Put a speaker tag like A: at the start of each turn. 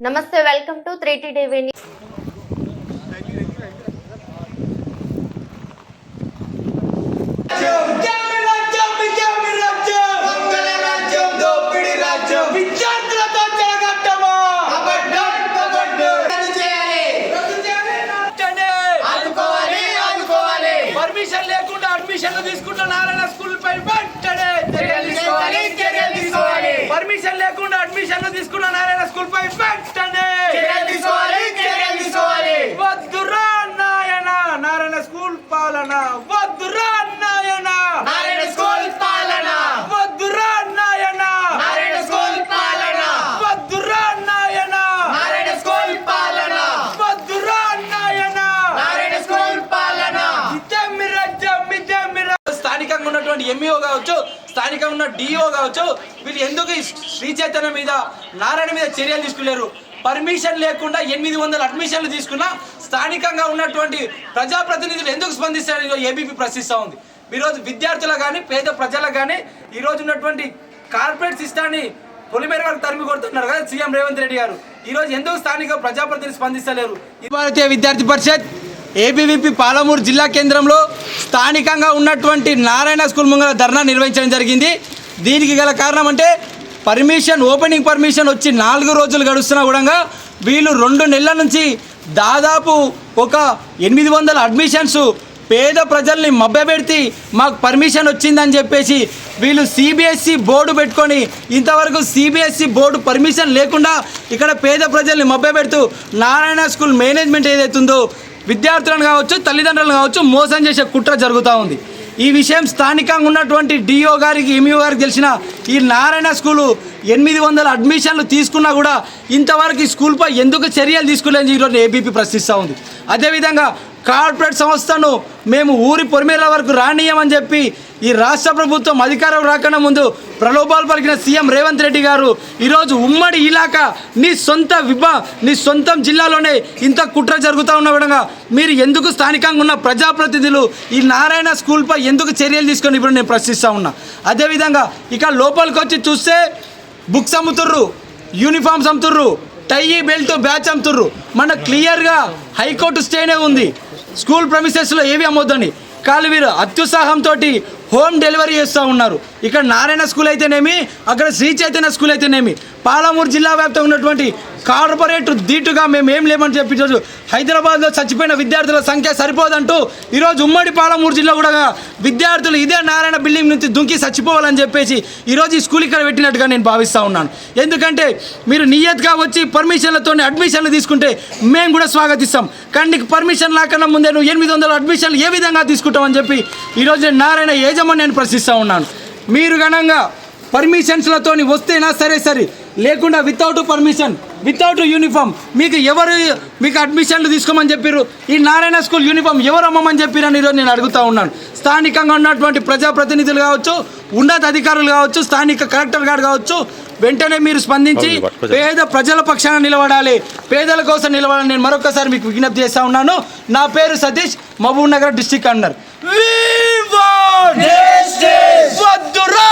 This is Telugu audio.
A: నమస్తే welcome to three T TV
B: permission లేకుండా అడ్మిషన్లు నారాయణ స్కూల్ పై వెంటనే చర్యలు తీసుకోవాలి. చర్యలు తీసుకోవాలి. పర్మిషన్ లేకుండా అడ్మిషన్లు తీసుకున్న నారాయణ స్కూల్ పై వెంటనే వద్దురా నాయన నారాయణ స్కూల్ పాలన వద్దురా నాయన నారాయణ స్కూల్ పాలన వద్దురా నాయన నారాయణ స్కూల్ పాలన వద్దురా నాయన నారాయణ స్కూల్ పాలన వద్దురా నాయన నారాయణ స్కూల్ పాలన మిద్దెమ్మి రాజ్యం. స్థానికంగా ఉన్నటువంటి ఎంఈఓ కావచ్చు స్థానికంగా ఉన్న డిఓ కావచ్చు. వీళ్ళు ఎందుకు శ్రీ చైతన్య మీద నారాయణ మీద చర్యలు తీసుకులేరు పర్మిషన్ లేకుండా ఎనిమిది వందల అడ్మిషన్లు తీసుకున్న స్థానికంగా ఉన్నటువంటి ప్రజాప్రతినిధులు ఎందుకు స్పందిస్తారు? ఏబీపీ ప్రశ్నిస్తూ ఉంది. ఈరోజు విద్యార్థులకు కానీ పేద ప్రజలకు కానీ ఈరోజు ఉన్నటువంటి కార్పొరేట్ సిస్టాన్ని పొలిమేర వరకు తరిమి కొడుతున్నారు కదా సీఎం రేవంత్ రెడ్డి గారు. ఈరోజు ఎందుకు స్థానిక ప్రజాప్రతినిధి స్పందిస్తలేరు? భారతీయ విద్యార్థి పరిషత్ ఏబీవీపీ పాలమూరు జిల్లా కేంద్రంలో స్థానికంగా ఉన్నటువంటి నారాయణ స్కూల్ ముంగల ధర్నా నిర్వహించడం జరిగింది. దీనికి గల కారణం అంటే పర్మిషన్ ఓపెనింగ్ పర్మిషన్ వచ్చి నాలుగు రోజులు గడుస్తున్నా కూడా వీళ్ళు రెండు నెలల నుంచి దాదాపు ఒక ఎనిమిది వందల అడ్మిషన్స్ పేద ప్రజల్ని మభ్యపెడితే మాకు పర్మిషన్ వచ్చిందని చెప్పేసి వీళ్ళు సిబిఎస్ఈ బోర్డు పెట్టుకొని ఇంతవరకు సిబిఎస్ఈ బోర్డు పర్మిషన్ లేకుండా ఇక్కడ పేద ప్రజల్ని మభ్యపెడుతూ నారాయణ స్కూల్ మేనేజ్మెంట్ ఏదైతుందో విద్యార్థులను కావచ్చు తల్లిదండ్రులను కావచ్చు మోసం చేసే కుట్ర జరుగుతూ ఉంది. ఈ విషయం స్థానికంగా ఉన్నటువంటి డిఓ గారికి ఎంఈఓ గారికి తెలిసిన ఈ నారాయణ స్కూలు ఎనిమిది వందల అడ్మిషన్లు తీసుకున్నా కూడా ఇంతవరకు ఈ స్కూల్పై ఎందుకు చర్యలు తీసుకోలేని ఈరోజు ఏబీపీ ప్రశ్నిస్తూ ఉంది. అదేవిధంగా కార్పొరేట్ సంస్థను మేము ఊరి పొరిమేల వరకు రానియమని చెప్పి ఈ రాష్ట్ర ప్రభుత్వం అధికారం రాకుండా ముందు ప్రలోభాలు పలికిన సీఎం రేవంత్ రెడ్డి గారు ఈరోజు ఉమ్మడి ఇలాకా నీ సొంత విభా నీ సొంతం జిల్లాలోనే ఇంత కుట్ర జరుగుతూ ఉన్న విధంగా మీరు ఎందుకు స్థానికంగా ఉన్న ప్రజాప్రతినిధులు ఈ నారాయణ స్కూల్పై ఎందుకు చర్యలు తీసుకొని ఇప్పుడు నేను ప్రశ్నిస్తూ ఉన్నా? అదేవిధంగా ఇక లోపలికి వచ్చి చూస్తే బుక్స్ అమ్ముతుర్రు యూనిఫామ్స్ అమ్ముతుర్రు టై బెల్ట్ బ్యాచ్ అమ్ముతుర్రు. మన క్లియర్గా హైకోర్టు స్టేనే ఉంది. స్కూల్ ప్రమిసెస్లో ఏవి అమ్మొద్దని కానీ వీరు అత్యుత్సాహంతో హోమ్ డెలివరీ చేస్తూ ఉన్నారు. ఇక్కడ నారాయణ స్కూల్ అయితేనేమి అక్కడ శ్రీ చైతన్య స్కూల్ అయితేనేమి పాలమూరు జిల్లా వ్యాప్తంగా ఉన్నటువంటి కార్పొరేట్ దీటుగా మేము ఏం లేమని చెప్పి ఈరోజు హైదరాబాద్లో చచ్చిపోయిన విద్యార్థుల సంఖ్య సరిపోదంటూ ఈరోజు ఉమ్మడి పాలమూరు జిల్లా కూడా విద్యార్థులు ఇదే నారాయణ బిల్డింగ్ నుంచి దుంకి చచ్చిపోవాలని చెప్పేసి ఈరోజు ఈ స్కూల్ ఇక్కడ పెట్టినట్టుగా నేను భావిస్తూ ఉన్నాను. ఎందుకంటే మీరు నియత్గా వచ్చి పర్మిషన్లతో అడ్మిషన్లు తీసుకుంటే మేము కూడా స్వాగతిస్తాం. కానీ నీకు పర్మిషన్ లేకుండా ముందే నువ్వు ఎనిమిది వందల అడ్మిషన్లు ఏ విధంగా తీసుకుంటామని చెప్పి ఈరోజు నేను నారాయణ యజమాని నేను ప్రశ్నిస్తూ ఉన్నాను. మీరు ఘనంగా పర్మిషన్స్లతో వస్తేనా సరే సరే లేకుండా వితౌట్ పర్మిషన్ వితౌట్ యూనిఫామ్ మీకు ఎవరు మీకు అడ్మిషన్లు తీసుకోమని చెప్పారు ఈ నారాయణ స్కూల్ యూనిఫామ్ ఎవరు అమ్మమని చెప్పారని ఈరోజు నేను అడుగుతూ ఉన్నాను. స్థానికంగా ఉన్నటువంటి ప్రజాప్రతినిధులు కావచ్చు ఉన్నత అధికారులు కావచ్చు స్థానిక కలెక్టర్ గారు కావచ్చు వెంటనే మీరు స్పందించి పేద ప్రజల పక్షాన నిలబడాలి. పేదల కోసం నిలబడాలని నేను మరొకసారి మీకు విజ్ఞప్తి చేస్తా ఉన్నాను. నా పేరు సతీష్ మహబూబ్ నగర్ డిస్టిక్ అన్నారు వద్దురా